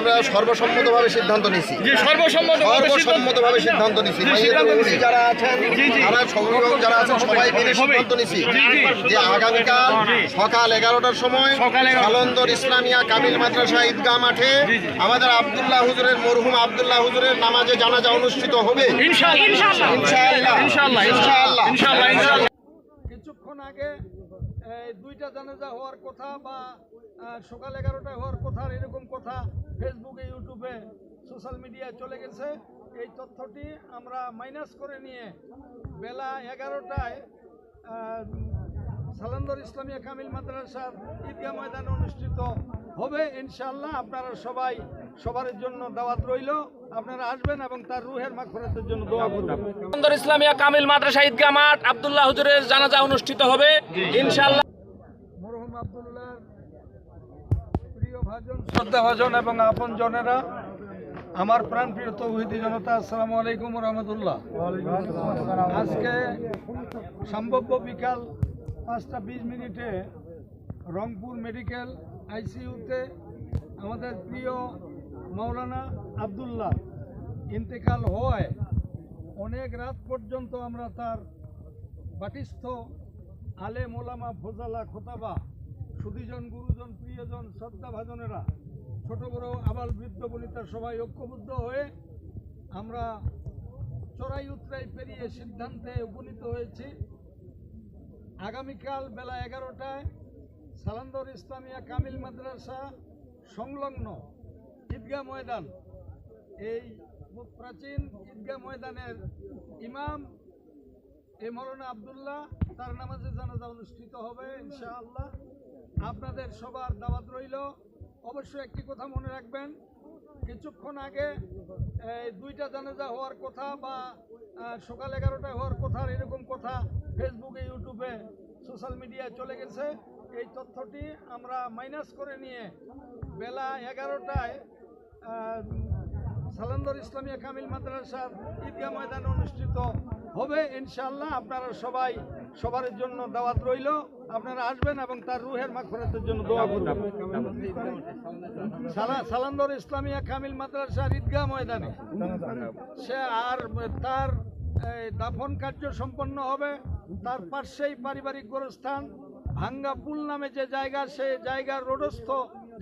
আমরা সর্বসম্মতভাবে সিদ্ধান্ত নিছি সর্বসম্মত সর্বসম্মতভাবে সিদ্ধান্ত নিছি। যারা আছেন। আমরা অভিভাবক যারা আছেন সবাই মিলে সিদ্ধান্ত নিছি। যে আগামীকাল সকাল এগারোটার সময় সকাল 11 আলন্দর ইসলামিয়া কামিল মাদ্রাসা ঈদগাহ মাঠে। আমাদের আব্দুল্লাহ হুজুরের মরহুম আব্দুল্লাহ হুজুরের নামাজে জানাজা অনুষ্ঠিত হবে। ইনশাআল্লাহ। ইনশাআল্লাহ। ইনশাআল্লাহ। ইনশাআল্লাহ। কিছুক্ষণ আগে দুইটা জানাজা হওয়ার কথা বা সকাল এগারোটায় হওয়ার কথা এরকম কথা ফেসবুকে ইউটিউবে সোশ্যাল মিডিয়ায় চলে গেছে। এই তথ্যটি আমরা মাইনাস করে নিয়ে বেলা এগারোটায় সালান্দর ইসলামিয়া কামিল মাদ্রাসার ঈদগাহ ময়দানে অনুষ্ঠিত হবে। ইনশাআল্লাহ আপনারা সবাই সবার জন্য দাওয়াত রইল। আপনারা আসবেন এবং তার রুহের মাখরাতের জন্য দোয়া করবেন। সুন্দর ইসলামিয়া কামিল মাদ্রাসা ঈদগাহ মাঠ আব্দুল্লাহ হুজুরের জানাজা অনুষ্ঠিত হবে। ইনশাআল্লাহ মরহুম আব্দুল্লাহর প্রিয় ভাজন শ্রদ্ধা ভাজন এবং আপন জনেরা আমার প্রাণ প্রিয় তৌহিদি জনতা আসসালামু আলাইকুম রহমতুল্লাহ। আজকে সম্ভাব্য বিকাল পাঁচটা বিশ মিনিটে রংপুর মেডিকেল আইসিইউতে আমাদের প্রিয় মাওলানা আব্দুল্লাহ ইন্তেকাল হওয়ায় অনেক রাত পর্যন্ত আমরা তার বাটিস্থ আলে মোলামা ফোজালা খোতাবা, সুদীজন গুরুজন, প্রিয়জন শ্রদ্ধা ভাজনেরা ছোট বড় আবাল বৃদ্ধ বনিতা সবাই ঐক্যবদ্ধ হয়ে আমরা চড়াই উতরাই পেরিয়ে সিদ্ধান্তে উপনীত হয়েছি। আগামীকাল বেলা এগারোটায় সালান্দর ইসলামিয়া কামিল মাদ্রাসা সংলগ্ন ঈদগাহ ময়দান। এই প্রাচীন ঈদগাহ ময়দানের ইমাম এ মৌলানা আবদুল্লাহ, তার নামাজে জানাজা অনুষ্ঠিত হবে ইনশাআল্লাহ। আপনাদের সবার দাওয়াত রইল। অবশ্যই একটি কথা মনে রাখবেন কিছুক্ষণ আগে দুইটা জানাজা হওয়ার কথা বা সকাল এগারোটায় হওয়ার কথা এরকম কথা ফেসবুকে ইউটিউবে সোশ্যাল মিডিয়ায় চলে গেছে। এই তথ্যটি আমরা মাইনাস করে নিয়ে বেলা এগারোটায় সালান্দর ইসলামিয়া কামিল মাদ্রাসার ঈদগাহ ময়দানে অনুষ্ঠিত হবে। ইনশাল্লাহ আপনারা সবাই সবার জন্য দাওয়াত রইল। আপনারা আসবেন এবং তার রুহের মাখরাতের জন্য দোয়া করবেন। সালান্দর ইসলামিয়া কামিল মাদ্রাসার ঈদগাহ ময়দানে। সে আর তার দাফন কার্য সম্পন্ন হবে। তার পার্শ্বেই পারিবারিক গোরস্থান ভাঙ্গা পুল নামে যে জায়গা সে জায়গার রোডস্থ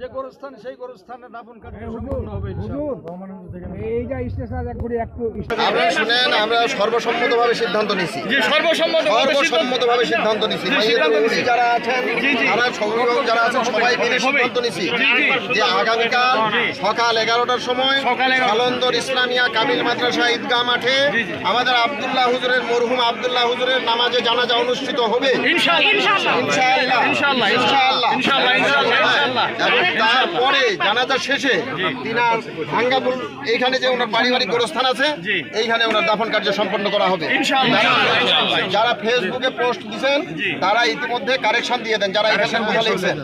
যে গোরস্থান সেই গোরস্থানে দাফন কার্য সম্পন্ন হবে এইটা স্টেশন একবারে একটু আপনারা শুনেন আমরা সর্বসম্মতভাবে সিদ্ধান্ত নিছি। সর্বসম্মতভাবে সিদ্ধান্ত নিছি। যারা আছেন। আমরা যারা আছেন সবাই মিলে সিদ্ধান্ত নিছি। যে আগামীকাল সকাল এগারোটার সময় সকাল 11 আলন্দর ইসলামিয়া কামিল মাদ্রাসা ঈদগাহ মাঠে। আমাদের আব্দুল্লাহ হুজুরের মরহুম আব্দুল্লাহ হুজুরের নামাজে জানাজা অনুষ্ঠিত হবে। ইনশাআল্লাহ। ইনশাআল্লাহ। ইনশাআল্লাহ। ইনশাআল্লাহ। ইনশাআল্লাহ ইনশাআল্লাহ ইনশাআল্লাহ এবং তারপরে জানাজা শেষে তিনার ভাঙ্গাপুর এইখানে যে ওনার পারিবারিক গোরস্থান আছে এইখানে ওনার দাফন কার্য সম্পন্ন করা হবে। ইনশাআল্লাহ, যারা- ফেসবুকে পোস্ট দিচ্ছেন তারা ইতিমধ্যে কারেকশন দিয়ে দেন যারা এখানে কথা লিখছেন।